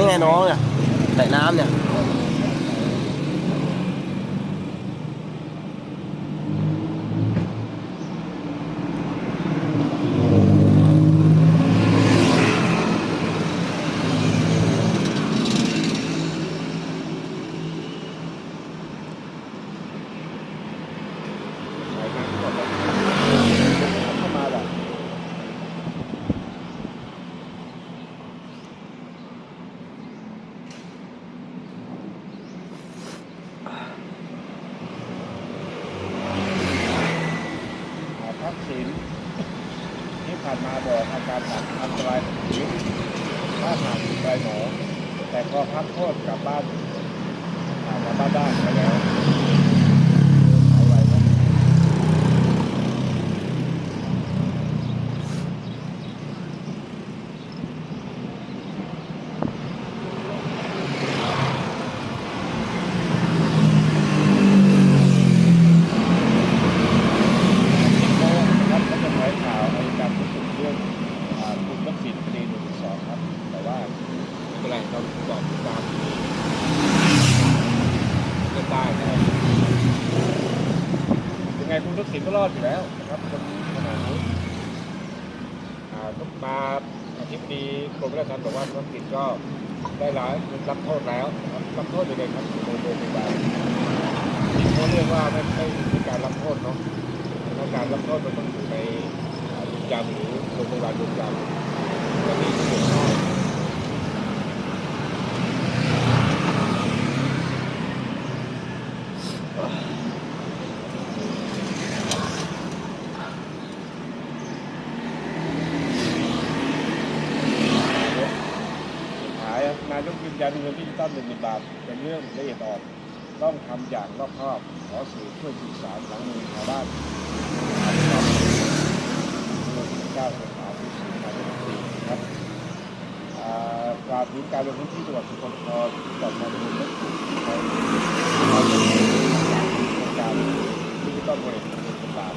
นี่ไงน้องเนี่ยแต่น้ำเนี่ย ใส่น้ำก่อนเข้ามาแบบ ทักษิณที่ผ่านมาบอกอาการหนักอันตรายถึงชีวิตถ้าหากมีใบหมอ แต่พอพักโทษกลับบ้านอ่ากลับบ้านได้ไปแล้วหายไวนะครับก็จะแถลงข่าวในการพูดถึงเรื่องอ่าคุณทักษิณคดีหนึ่งสองครับ แต่ว่าไม่เป็นไรเราบอกตามก็ได้นะครับยังไงคุณทักษิณก็รอดอยู่แล้วนะครับคนขนาดนี้อ่าต้องมาอธิบดีกรมราชทัณฑ์บอกว่าคุณทักษิณก็ได้รับรับโทษแล้วนะครับรับโทษยังไงครับในโรงพยาบาลที่เขาเรียกว่าไม่ไม่มีการรับโทษเนาะ ถ้าการรับโทษมันต้องอยู่ในอ่าเรือนจำหรือโรงพยาบาลเรือนจำก็มีที่เกี่ยวข้องหายกยืนยันเงินดิจิตอลหนึ่งหมื่นบาทเป็นเรื่องละเอียดอ่อนต้องทำอย่างรอบคอบขอสื่อช่วยสื่อสารหลังมือชาวบ้านเก้าสิงหาคมสี่พันสิบสี่ครับอ่ากราบถึงการลงพื้นที่จังหวัดสกลนครก่อนมาดูและถูกในการดิจิตอลวอลเล็ตหนึ่งพันบาท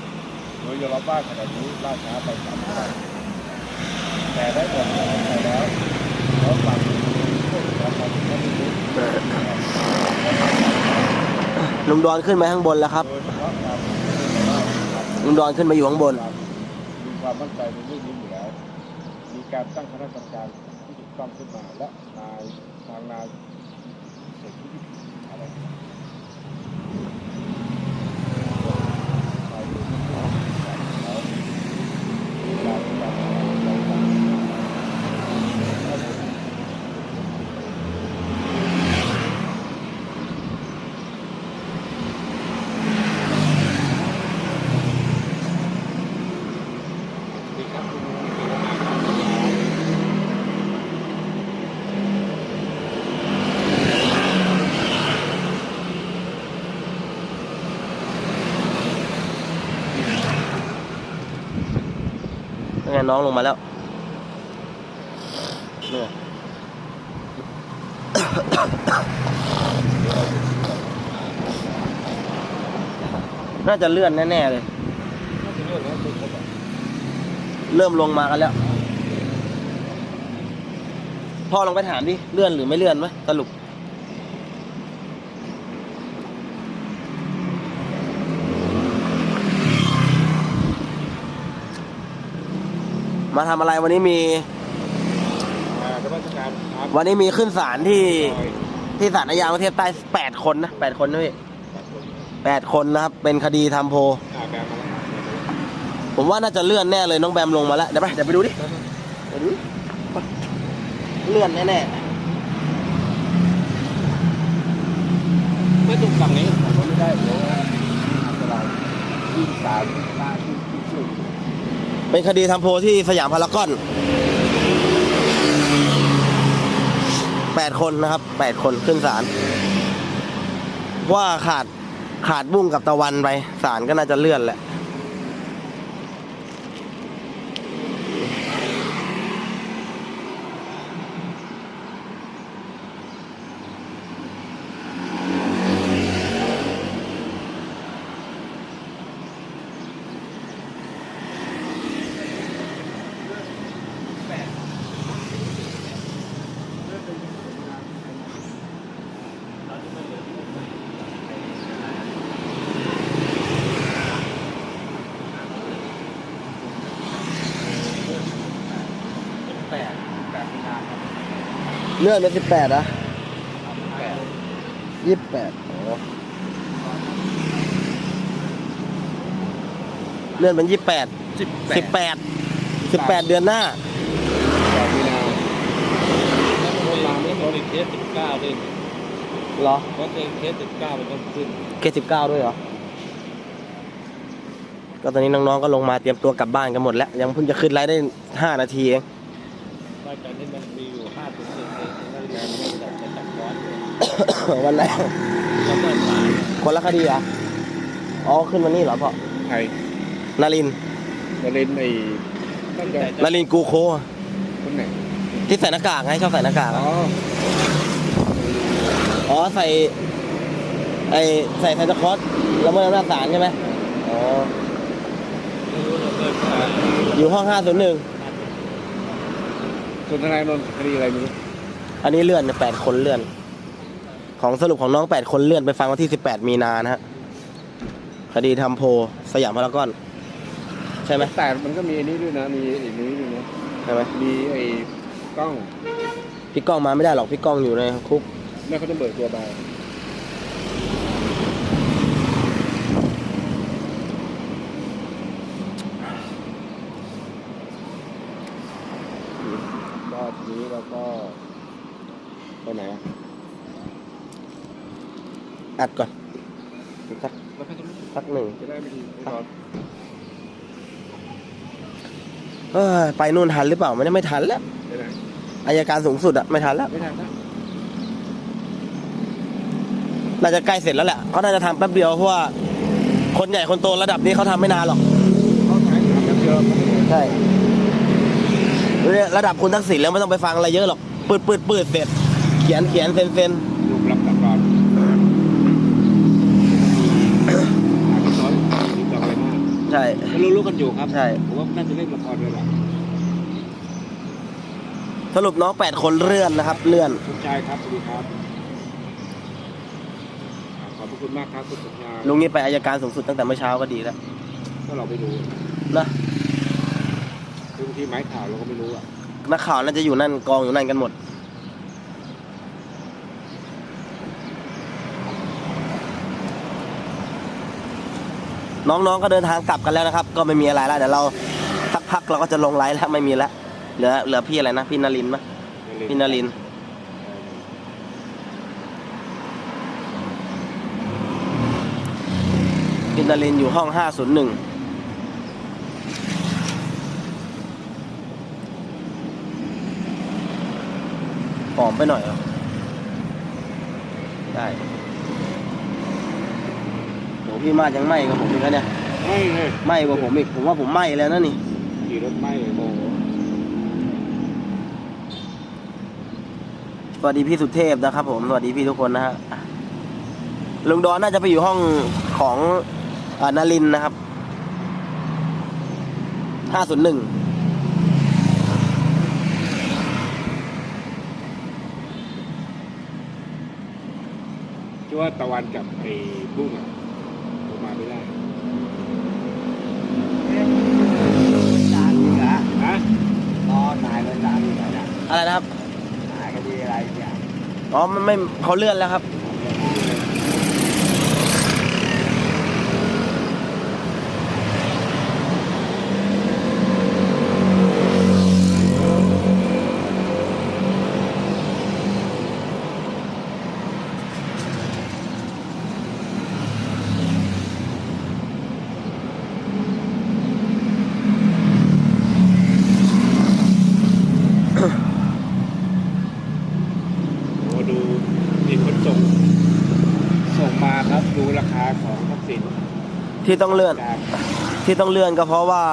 โดยยอมรับว่าขณะนี้ล่าช้าไปสามวันแต่ได้บอกไปแล้วขอฝากผู้ปกครองของท่านผู้ลุงดอนขึ้นมาข้างบนแล้วครับลุงดอนขึ้นมาอยู่ข้างบนมีความมั่นใจในเรื่องนี้อยู่แล้ว มีการตั้งคณะกรรมการ กต้องขึ้นมาและนายทางนายเศรษฐกิจอะไรนายดูที่เขาเขาการการการการดีครับคุณมีประมาณการ นี่ยน้องลงมาแล้วเนี่ยน่าจะเลื่อนแน่ๆเลยเรื่องนี้คือเขาบอกเริ่มลงมากันแล้ว พ่อลองไปถามดิ เลื่อนหรือไม่เลื่อนไหมสรุป มาทำอะไรวันนี้มีอ่าแต่ว่าการครับวันนี้มีขึ้นศาลที่ซอยที่ศาลอาญากรุงเทพใต้แปดคนนะแปดคนนะพี่แบบคนแปดคนนะครับ เป็นคดีทำโพลอ่าแบบมาแล้วผมว่าน่าจะเลื่อนแน่เลยน้องแบมลงมาแล้วเดี๋ยวไปเดี๋ยวไปดูดิเดี๋ยวดูดิเลื่อนแน่ไม่ตรงฝั่งนี้ผมว่าไม่ได้เพราะว่าอันตรายที่ศาลตาที่ที่ช่วยๆ เป็นคดีทำโพลที่สยามพารากอนแปดคนนะครับแปดคนขึ้นศาลว่าขาดขาดบุ้งกับตะวันไปศาลก็น่าจะเลื่อนแหละ เลื่อนเป็นสิบแปดอะแปดยี่สิบแปดเลื่อนเป็นยี่สิบแปดสิบสิบแปดสิบแปดเดือนหน้าแปดมีนาแล้วคนมาไม่หมดอีกเคสสิบเก้าด้วยเหรอเพราะเองเคสสิบเก้ามันต้องขึ้นเคสิบเก้าด้วยเหรอก็ตอนนี้น้องๆก็ลงมาเตรียมตัวกลับบ้านกันหมดแล้ว ยังเพิ่งจะขึ้นไลฟ์ได้ห้านาทีเองรายการนี้มันมี วันแรกแล้วก็สายคนละคดีเหรออ๋อขึ้นมานี่เหรอพ่อไทยนารินทร์นารินไอ้ตั้งแต่นารินทร์กูโคคนไหนที่ใส่หน้ากากไงชอบใส่หน้ากากอ๋อะออ๋อใส่ไอใส่ไซตาคลอสแล้วเมื่อหน้าจศาลใช่ไหมอ๋อไม่รู้เราเคยผ่านอยู่ห้องห้าศูนย์หนึ่งส่วนทนายนนท์คดีอะไรไม่รู้อันนี้เลื่อนแปดคนเลื่อน ของสรุปของน้องแปดคนเลื่อนไปฟังวันที่สิบแปดมีนานะฮะคดีทำโพลสยามพารากอน ใช่ไหมแต่มันก็มีอันนี้ด้วยนะ มีอีกนี้ด้วยนะ ใช่ไหมมีไอ้กล้อง พี่ก้องมาไม่ได้หรอกพี่ก้องอยู่ในคุกแม่เขาต้องเบิกตัวไปก็ทีนี้เราก็ไปไหนอะ อัดก่อนสักแล้วไปตรงนี้สักหนึ่งจะได้ไม่ดีไม่ร้อนเอ้ยไปนู่นทันหรือเปล่าไม่ได้ไม่ทันแล้วไปไหนอายการสูงสุดอะไม่ทันแล้วไม่ทันนะน่าจะใกล้เสร็จแล้วแหละเขาน่าจะทำแป๊บเดียวเพราะว่าคนใหญ่คนโตระดับนี้เขาทำไม่นานหรอกเขาถ่ายทำแป๊บเดียวเขาไม่ได้ใช่เนี่ยระดับคุณทักษิณแล้วไม่ต้องไปฟังอะไรเยอะหรอกปืดปืดปืดเสร็จ เขียนเขียนเซ็นเซ็น รูปรับตัดรอนอ่านน้อยรีบบอกอะไรมาก ใช่ ก็รู้ๆกันอยู่ครับใช่ ผมว่าน่าจะเล่นละครเลยแหละสรุปน้องแปดคนเลื่อนนะครับ เลื่อนคุณชายครับสวัสดีครับอ่าขอบพระคุณมากครับคุณสัญญาลุงนี่ไปอายการสูงสุดตั้งแต่เมื่อเช้าก็ดีแล้วถ้าเราไปดูนะคือบางทีไม้ข่าวเราก็ไม่รู้อะนักข่าวน่าจะอยู่นั่นกองอยู่นั่นกันหมด น้องๆก็เดินทางกลับกันแล้วนะครับ ก็ไม่มีอะไรแล้วเดี๋ยวเราสักพักเราก็จะลงไลฟ์แล้วไม่มีแล้วเหลือเหลือพี่อะไรนะพี่นรินทร์ปะพี่นรินทร์พี่นรินทร์อยู่ห้องห้าศูนย์หนึ่งหอมไปหน่อยเหรอได้โห พี่มาดยังไหม้กับผมอีกแล้วเนี่ยไม่เลยไหม้กว่าผมอีกผมว่าผมไหม้แล้วนะนี่ขี่รถไหม้เลยโอ้โหสวัสดีพี่สุเทพนะครับผมสวัสดีพี่ทุกคนนะฮะอะลุงดอนน่าจะไปอยู่ห้องของอานารินทร์นะครับห้าศูนย์หนึ่งคิดว่าตะวันกับไอ้บุ้งอะลงมาไม่ได้ จานนี่เหรอ ฮะ รอถ่ายเป็นจานนี่เหร อเนี่ยอะไรนะครับถ่ายคดีอะไรเนี่ยอ๋อมันไม่เขาเลื่อนแล้วครับ โอ้ดูมีคนส่ง ส่งมาครับ ดูราคาของทักษิณ ที่ ต้องเลื่อนจากที่ต้องเลื่อนก็เพราะว่า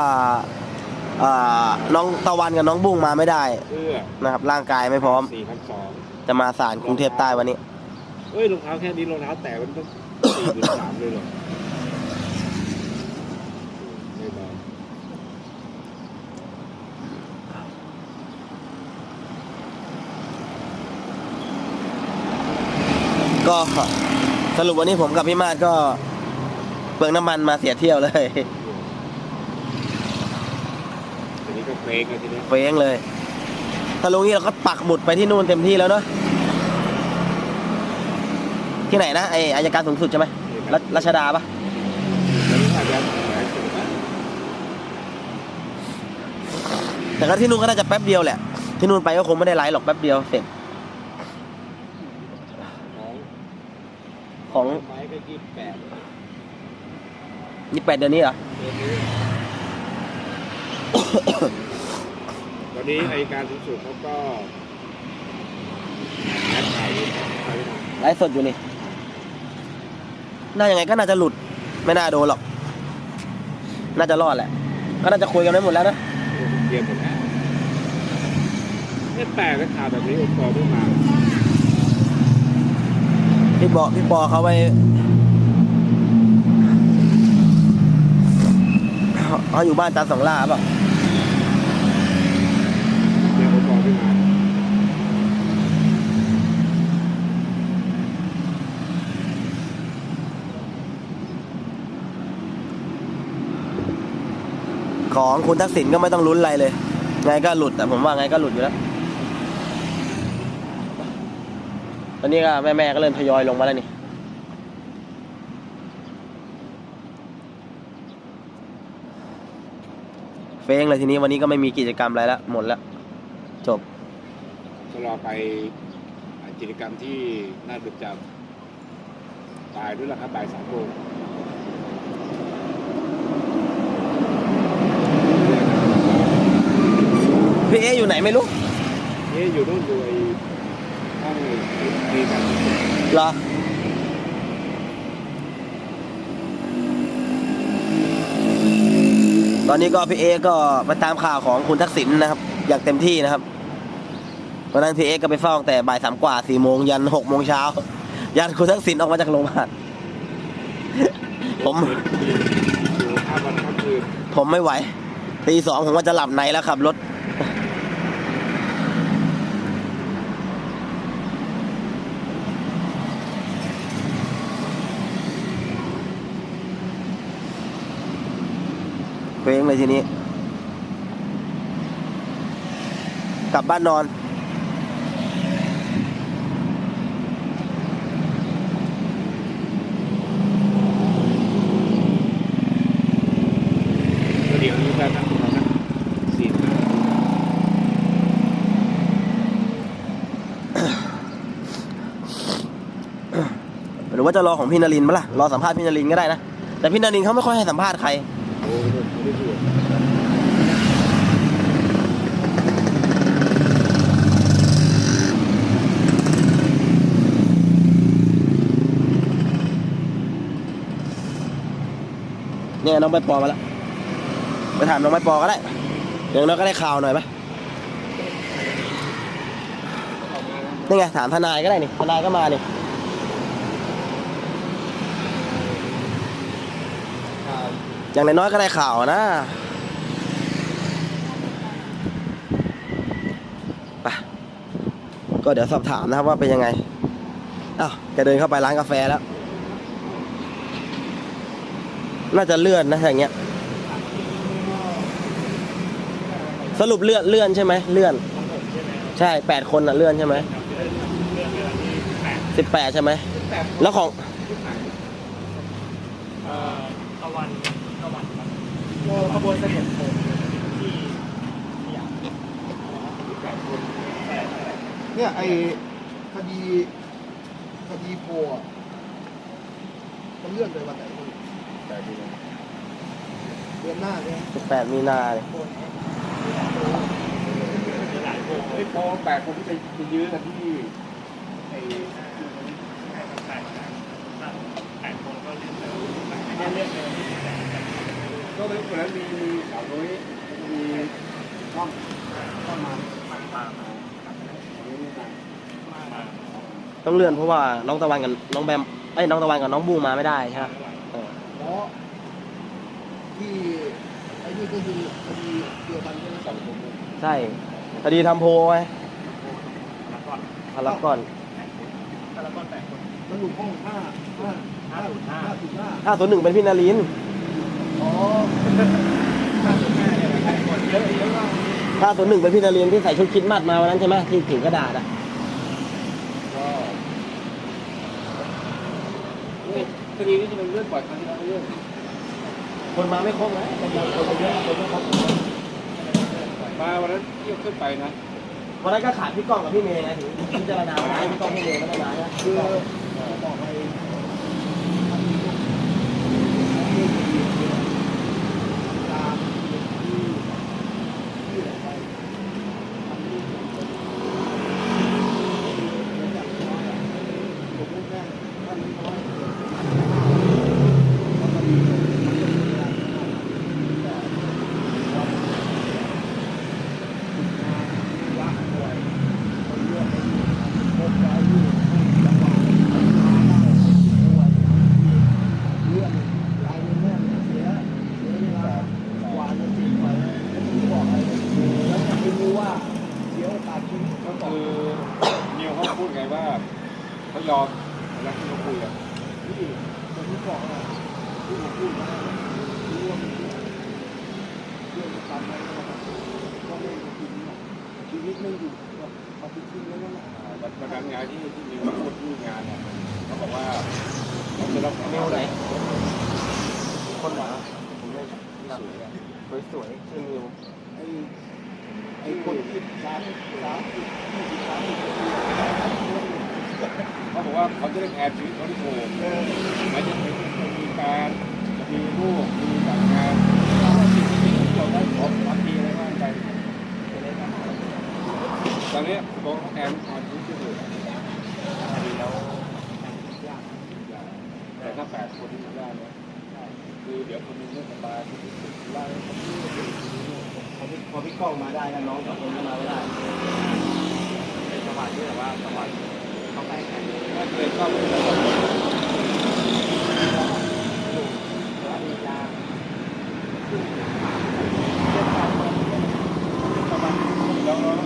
อ่าน้องตะวันกับน้องบุ้งมาไม่ได้เสื้อนะครับ ร่างกายไม่พร้อม สี่พันสองจะมาศาลกรุงเทพใต้วันนี้ เอ้ยรองเท้าแค่นี้รองเท้าแตะมันต้องสี่หมื่นสามเลยเหรอไม่เบาก็สรุปวันนี้ผมกับพี่มาดก็ เปลืองน้ำมันมาเสียเที่ยวเลยทีนี้ก็เฟกเลยทีนี้เฟ้งเลย ถ้ารู้งี้เราก็ปักหมุดไปที่นู่นเต็มที่แล้วเนาะที่ไหนนะไออายการสูงสุดใช่ไหมรัชรัชดาปะแล้วนี่อาจจะหลายสุดนะแต่ก็ที่นู่นก็น่าจะแป๊บเดียวแหละ ที่นู่นไปก็คงไม่ได้ไลฟ์หรอกแป๊บเดียวเสร็จของ ของ ไม้ก็ยี่สิบแปด ยี่แปดเดือนนี้เหรอ ตอนนี้อายการสูงสุดเขาก็แอดถ่ายถ่ายไว้หน่อยไลฟ์สดอยู่นี่ น่ายังไงก็น่าจะหลุด ไม่น่าโดนหรอก น่าจะรอดแหละ ก็น่าจะคุยกันได้หมดแล้วนะเรียนหมดแล้วไม่แปลกนะข่าวแบบนี้องค์กรไม่มา พี่บอพี่ปอเขาไป เขาอยู่บ้านจันทร์สองล่าเปล่ะเรียนองค์กรไม่มาของคุณทักษิณก็ไม่ต้องลุ้นอะไรเลย ไงก็หลุดแต่ผมว่าไงก็หลุดอยู่แล้ว ตอนนี้ก็แม่แม่ๆก็เริ่มทยอยลงมาแล้วนี่ ฟ้งเลยทีนี้วันนี้ก็ไม่มีกิจกรรมอะไรแล้วหมดแล้วจบก็รอไปกิจกรรมที่น้าบึกจำบ่ายด้วยละครับบ่ายสามโมงพี่เออยู่ไหนไม่รู้เอ๊ะอยู่นู่นอยู่ไอ้ห้องดีกันเหรอ ตอนนี้ก็พี่เอก็ไปตามข่าวของคุณทักษิณนะครับ อย่างเต็มที่นะครับวันนั้นพี่เอก็ไปเฝ้าตั้งแต่บ่ายสามกว่าสี่โมงยันหกโมงเช้ายันคุณทักษิณออกมาจากโรงพยาบาลผมผมไม่ไหวตีสองผมว่าจะหลับในแล้วขับรถ เพลงเลยทีนี้ กลับบ้านนอนเดี๋ยวนี้ก็นั่งรอนะสี่ห้าหรือว่าจะรอของพี่นรินมั้ล่ะ รอสัมภาษณ์พี่นรินก็ได้นะ แต่พี่นรินเขาไม่ค่อยให้สัมภาษณ์ใคร เนี่ยน้องใบปอมาแล้วไปถามน้องใบปอก็ได้เดี๋ยวน้องก็ได้ข่าวหน่อยปะนี่ไงถามทนายก็ได้นี่ทนายก็มานี่ อย่างน้อยๆก็ได้ข่าวนะไปก็เดี๋ยวสอบถามนะครับว่าเป็นยังไงอ้าวแกเดินเข้าไปร้านกาแฟแล้ว น่าจะเลื่อนนะอย่างเงี้ย สรุปเลื่อนเลื่อนใช่ไหมเลื่อน ใช่แปดคนอะเลื่อนใช่ไหมสิบแปดใช่ไหมแล้วของ ตะวันตะวันครับ ขบวนเสด็จผมที่สยามเนี่ยไอคดีคดีโพอะมันเลื่อนไปวันไหนไม่รู้แต่ดีนะเดือนหน้าเนี่ยสิบแปดมีนาเลยหลายโบไอ้โปรแปดคนที่ไปไปยื้อกันที่ไอ้ แปดแปดคนก็เลื่อนไปเลื่อนไปวันที่สิบแปด ก็เลยคนนั้นมีสาวน้อยมีช่องช่องมาต้องเลื่อนเพราะว่าน้องตะวันกับน้องแบมไอ้ยน้องตะวันกับน้องบูมมาไม่ได้ใช่ไหมเออเพราะที่ไอ้นี่ก็คือคดีเดียวกันใช่สองคนเลยใช่คดีทำโพลไงแล้วก็พารากอนแล้วก็แปดคนมันอยู่ห้องห้าห้าห้าห้าสิบห้า ห้าศูนย์หนึ่งเป็นพี่นารินทร์ ถ้าตัวหนึ่งเป็นพี่นาเรียนที่ใส่ชุดคริดมัดมาวันนั้นใช่ไหมที่ถึงกระดาษอะก็คดีนี้จะเป็นเรื่องปล่อยครั้งที่แล้วเรื่องคนมาไม่ครบนะคนมาคนมาเยอะคนไม่ครบมาวันนั้นเที่ยวขึ้นไปนะวันนั้นก็ขาดพี่ก้องกับพี่เมย์ไงถึงพิจารณาได้พี่ก้องพี่เมย์ไม่ได้มานะคือบอกไปตามที่ที่ไหนไปทำที่อย่างน้อยผมพูดแค่ท่านน้อยแล้วก็มีมันก็มีอะไรแต่เราว่าป่วยคนเลือกไปพบแล้วอยู่จังหวะป่วยเรื่องรายเงินเนี่ยเสียเสียเวลากว่าจะจริงไปแล้วผมบอกอะไรแล้วจะไม่รู้ ว่าเสียโอกาสชีวิตก็เขาคือนิวเขาพูดไงว่าเขายอมแล้วที่เขาคุยอะที่คนที่บอกอะที่ผมพูดมารู้ว่ามันเรื่องการไปก็ไม่จริงชีวิตไม่อยู่กับปฏิทินแล้วนั่นแหละวันวันนั้นงานที่ที่นิวมาพูดที่งานเนี่ยเขาบอกว่าเขาจะรับเมลไหนคนหวาผมไม่สวยอะสวยสวยชื่อมิว ไอ้คนที่สามสามสิบยี่สิบสามสิบเขาบอกว่าเขาจะได้แทนชีวิตเขาที่ถูกเออแม้จะเป็นมีแฟนจะมีลูกมีแต่งงานถ้าสิ่งที่เกี่ยวได้ขอรับทีอะไรบ้างไปตอนนี้บอกแทนแทนชีวิตที่ถูกแต่ถ้าแปดคนที่ได้เนี่ยคือเดี๋ยวคนนึงไม่สบายคนนึงติดไล่คนนึง อพี่พอพี่ก้องมาได้แล้วน้องกับคนก็มาไม่ได้เป็นจังหวะที่แบบว่าจังหวะเข้าไปกันก็เลยก็เลยแล้วเรา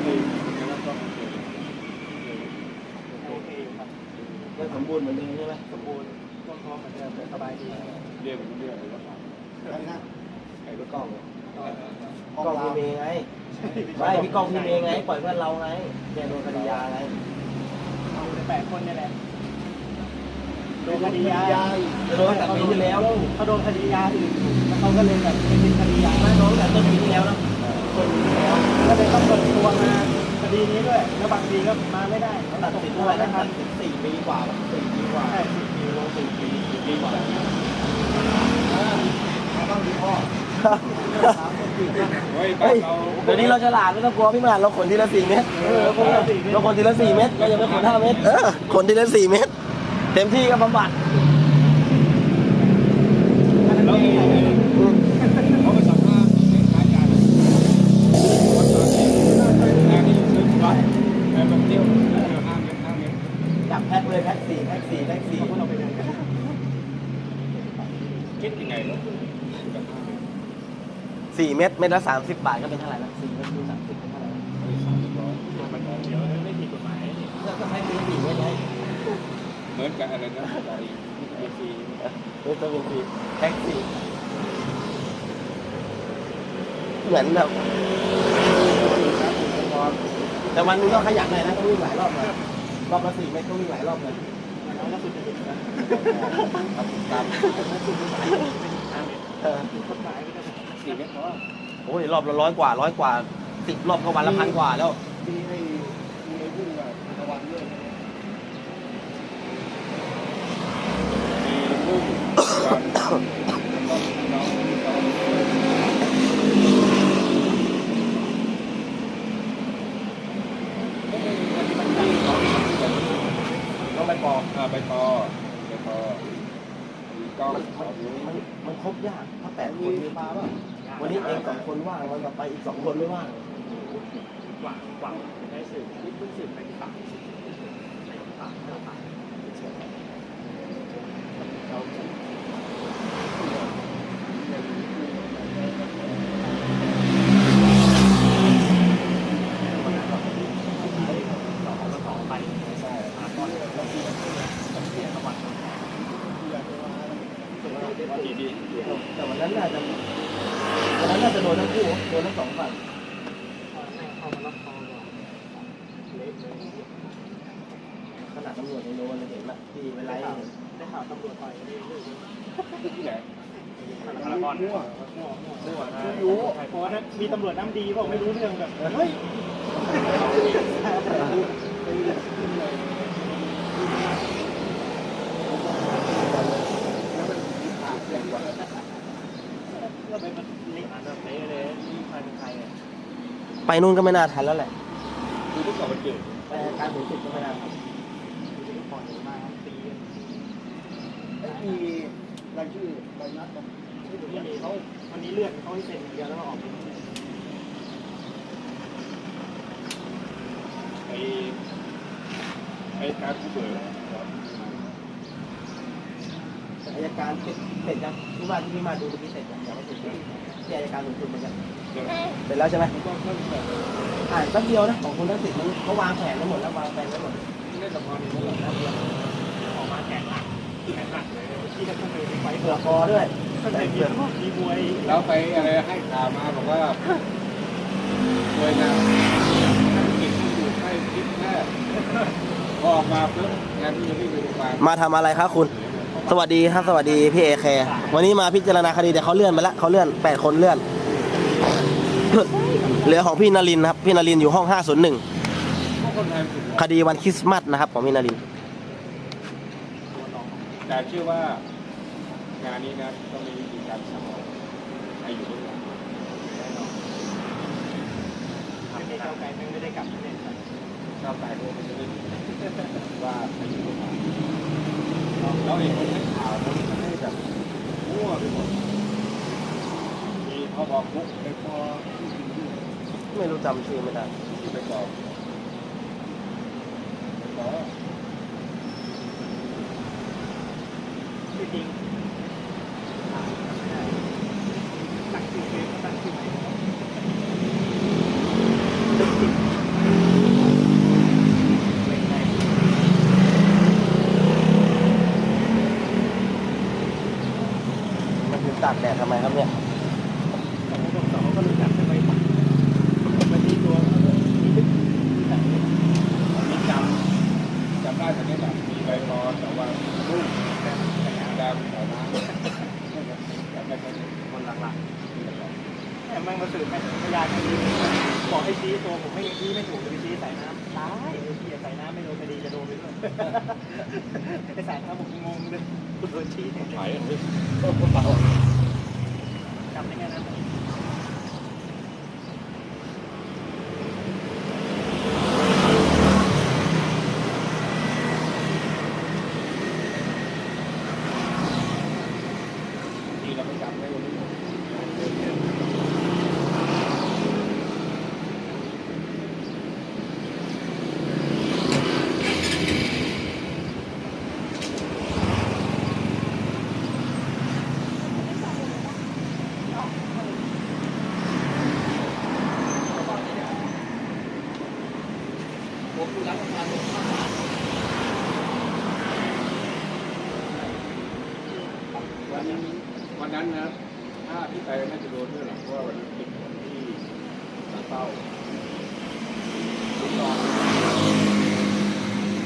เองแล้วก็โอเคครับยังสมบูรณ์เหมือนเดิมใช่ไหมสมบูรณ์ช่วงท้องเหมือนเดิมแต่สบายดีเรียกเรียกอะไรก็อะไรนะไอ้พี่รก้องห้อง ก้องเราพี่เมย์ไงไม่พี่ก้องพี่เมย์ไง ปล่อยเพื่อนเราไงแกโดนคดียาไงเอาแปดคนนี่แหละโดนคดียายาจะโดนตั้งแต่ปีที่แล้วเขาโดนคดียาอื่นอยู่แล้วเขาก็เลยแบบเป็นคดียาไม่น้องแต่ต้นปีที่แล้วนะต้นปีที่แล้วก็เลยต้องเปิดตัวมาคดีนี้ด้วย แล้วบางทีก็มาไม่ได้เขาตัดส่งสินตัเท่าวไหร่ไม่นะทัตันดสินสี่ปีกว่าปะสี่ปีกว่าใช่สี่ปีลงสี่ปีสี่ปีกว่าต้องมีพ่อสามคนปีกัน เฮ้ยเฮ้ยเราเดี๋ยวนี้เราฉลาดไม่ต้องกลัวพี่มหาเราขนทีละสี่เมตรเออคนละสี่เราขนทีละสี่เมตรเรายังไม่ขนห้าเมตรเออขนทีละสี่เมตร เต็มที่ก็บำบัด เมตรเมตรละสามสิบบาทก็เป็นเท่าไหร่ละสี่เมตรคูณสามสิบเป็นเท่าไหร่มันเดี๋ยวไม่ผิดกฎหมายนี่แล้วก็ให้ทีละสี่เมตรไงเหมือนกับอะไรนะไอ้เอซีเมตรเป็นสี่แพ็คสี่เหมือนแบบแต่วันนึงก็ขยันหน่อยนะต้องวิ่งหลายรอบเลยรอบละสี่เมตรก็วิ่งหลายรอบเลยแล้วก็สุดจะถึงนะตามเออกฎหมายไม่ได้ สี่เมตรเพราะว่าโอ้ยรอบละร้อยกว่าร้อยกว่าสิบรอบก็วันละพันกว่าแล้วมีไอ้มีไอ้พุ่งแบบตะวันด้วยมีลูกวันแล้วก็น้องมีสองก็เป็นปฏิบัติการของต้องไปปอกอ่าไปต่อไปต่อมีกล้องสองนิ้วมันมันครบยากถ้าแปดคมีนนี่ปลาป่ะ วันนี้เองสองคนว่างวันต่อไปอีกสองคนไม่ว่างหวังหวังได้สื่อที่เพิ่งสื่อไปฝั่งไปฝั่งฝั่งต่วันนั้นน่าจะ วันนั้นน่าจะโดนทั้งคู่โดนทั้งสองฝั่ง เข้ามารับทองก่อนเละเลย ขนาดตำรวจยังโดนเลยเห็นไหมที่เวลา ได้ข่าวได้ข่าวตำรวจต่อยกันเรื่อยๆ ที่ไหน พารากอนมั่วมั่วมั่วไม่ รู้เพราะว่าถ้ามีตำรวจน้ำดีบอกไม่รู้เรื่องแบบเฮ้ยก็ไปมันเละอ่านแบบเละเลยนี่ใครเป็นใครอะไปนู่นก็ไม่น่าทันแล้วแหละคือเพิ่งกลับมาเจอไปการสูงสุดก็ไม่น่าทันอยู่ที่ปล่อยมาตีกันไม่มีรายชื่อใบนัดกันที่ผมมีเขา วันนี้เลื่อนเขาให้เซ็นอย่างเดียวแล้วก็ออกไปไอ้ไอ้การผู้เบิกอายการเสร็จเสร็จยังที่ว่าที่พี่มาดูเมื่อกี้เสร็จยังยังไม่เสร็จที่อายการสูงสุดเหมือนกันเสร็จแล้วใช่ไหมต่อ่านแป๊บเดียวนะของคุณทักษิณมันเขาวางแผนไว้หมดแล้ววางแผนไว้หมดไม่ได้สำคัญนี่แหละออกมาแข่งหลักแข่งหลักเลยที่จะขึ้นไปไฟเปเผืลือคอด้วย มีมวยแล้วไปอะไรให้ข่าวมาบอกว่าหน่วยงานธุรกิจที่อยู่ใกล้ชิดแพทย์พออกมาปุ๊บงานที่จะวิ่ไปโรงพยาบาลมาทำอะไรครับคุณ สวัสดีครับสวัสดีพี่เอแคร์วันนี้มาพิจารณาคดีแต่เขาเลื่อนไปละเขาเลื่อนแปดคนเลื่อน เหลือของพี่นารินทร์ครับ พี่นารินทร์อยู่ห้อง501พวกคนไทยถึงคดีวันคริสต์มาสนะครับของพี่นารินทร์แต่เชื่อว่า งานนี้นะต้องมีวิธีการสั่งให้อยู่ด้วยกันไม่ได้เก้าไกลไม่ได้กลับเลยก้าวไกลโดยมันจะได้ว่าใครอยู่ด้วยกันแล้วเองคนให้ข่าวมันไม่ได้แบบมั่วไปหมดมีพอบอกปุ๊บไปพอไม่รู้จำชื่อไม่ได้ที่ไปบอกไปบอก จริงตั้งชื่อเองตั้งชื่อใหม่ไม่ไง มันคือตากแดดทำไมครับเนี่ย สองสองสองก็รู้จักใช่ไหมวันนี้ตัวมีลึกแต่ มีจำจำได้แต่ไม่แบบมีใบปอแต่ว่าลูกแต่งานดำแต่น้ำจำได้แค่นี้ คนหลักๆแต่มันมาสืบพยานคดีบอกให้ ชี้ตัวผมไม่ชี้ไม่ถูกจะไปชี้ใส่น้ำตายไอ้ที่ใส่น้ำไม่โดนคดีจะโดนไปด้วยไอ้ใส่น้ำผมงงเลยคุณโดนชี้เนี่ยถ่ายอันนี้ก็เบาจำได้แค่นั้น ทีเราไม่จำได้วันนี้ วันวันนั้นนะถ้าพี่ไปน่าจะโดนด้วยหรอกเพราะว่าวันนั้นติดคนที่ตาเป้าลูกนอง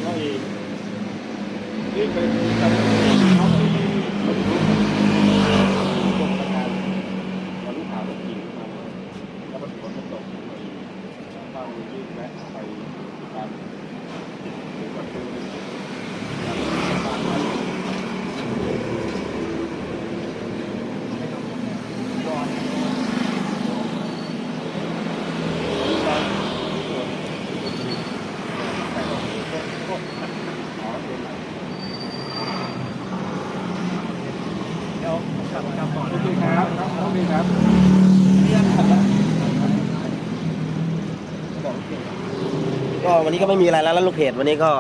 ก็อีกนี่เป็นการเขาไปคนรู้กรมประกันพอรู้ข่าวก็ขี่ขึ้นมาแล้วมันฝนมันตกไปเป้ายื่นวะไปที่การหรือว่าคือบ้านไว้ เดี๋ยวกลับกลับก่อน โอเคครับครับโอเคครับ ก็วันนี้ก็ไม่มีอะไรแล้วแล้วลูกเพจวันนี้ก็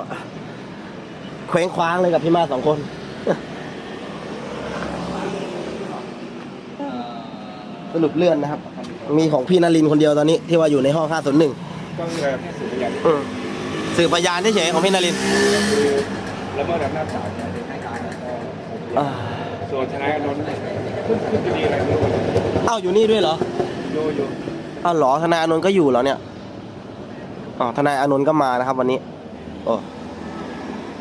เคว้งคว้างเลยกับพี่มาสองคนสรุปเลื่อนนะครับ มีของพี่นารินทร์คนเดียวตอนนี้ที่ว่าอยู่ในห้อง501ก็คือแบบสืบพยานอืมสืบพยานเฉยๆของพี่นารินทร์แล้วเมื่อดำน้ำศาลเนี่ยให้การก็อ่าส่วนทนายอานนท์ขึ้นขึ้นคดีอะไรไม่รู้อ้าวอยู่นี่ด้วยเหรอ โยโย่อ้าวเหรอทนายอานนท์ก็อยู่เหรอเนี่ยอ๋อทนายอานนท์ก็มานะครับ วันนี้ โอ้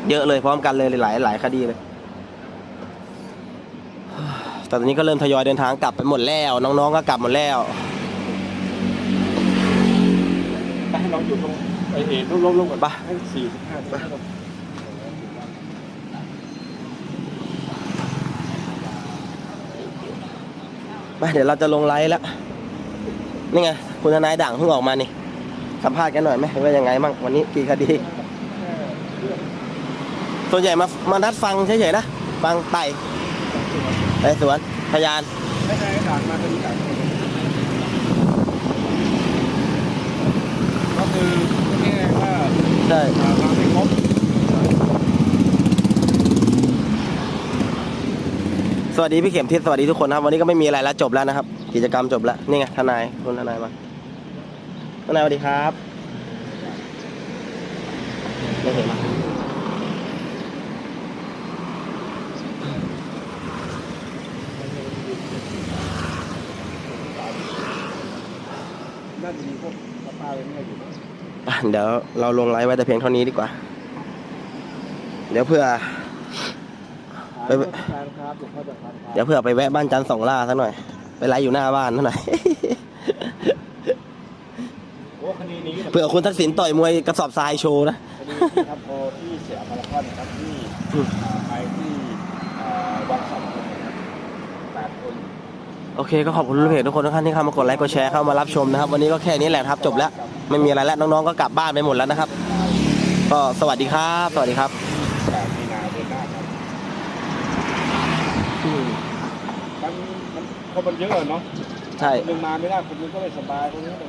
เยอะเลยพร้อมกันเลยหลายหลายคดีเลย แต่ตอนนี้ก็เริ่มทยอยเดินทางกลับไปหมดแล้ว น้องๆก็กลับหมดแล้วให้น้องอยู่ตรงไอ้เอ๋ร่มๆก่อนไปให้สี่สิบห้าสิบห้าไปเดี๋ยวเราจะลงไลฟ์แล้ว นี่ไงคุณทนายด่างเพิ่งออกมานี่สัมภาษณ์กันหน่อยไหมว่ายังไงบ้างวันนี้กี่คดี ส่วนใหญ่มามานัดฟังเฉยๆนะฟังไต่ไต่สวนพยานไม่ใช่ด่านมาคดีด่านก็คือนี่ไงว่าใช่อ่ามาไม่ครบสวัสดีพี่เข็มทิศสวัสดีทุกคนนะครับ วันนี้ก็ไม่มีอะไรแล้วจบแล้วนะครับ กิจกรรมจบแล้วนี่ไงทนายคุณทนายมาทนายสวัสดีครับไม่เห็นน่าจะมีพวกสปาอะไรไม่อยู่นะอะเดี๋ยวเราลงไลฟ์ไว้แต่เพียงเท่านี้ดีกว่า เดี๋ยวเพื่อไปไปการครับหลวงพ่อจะทานครับเดี๋ยวเพื่อไปแวะบ้านจันทร์สองล่าซะหน่อย ไปไลฟ์อยู่หน้าบ้านซะหน่อยโอ้คดีนี้เผื่อคุณทักษิณต่อยมวยกระสอบทรายโชว์นะคดีที่ครับพอที่เสียพารากอนนะครับที่อืมอ่าไปที่อ่าวังสองคนนะครับแปดคนโอเคก็ขอบคุณเพจทุกคนทุกท่านที่เข้ามากดไลค์กดแชร์เข้ามารับชมนะครับ วันนี้ก็แค่นี้แหละครับจบแล้ว ไม่มีอะไรแล้วน้องๆก็กลับบ้านไปหมดแล้วนะครับ ก็สวัสดีครับ สวัสดีครับ แปดมีนาเดือนหน้าครับมันมัน คนมันเยอะอะเนาะใช่ คนหนึ่งมาไม่ได้คนหนึงก็ไม่สบายคนนึงก็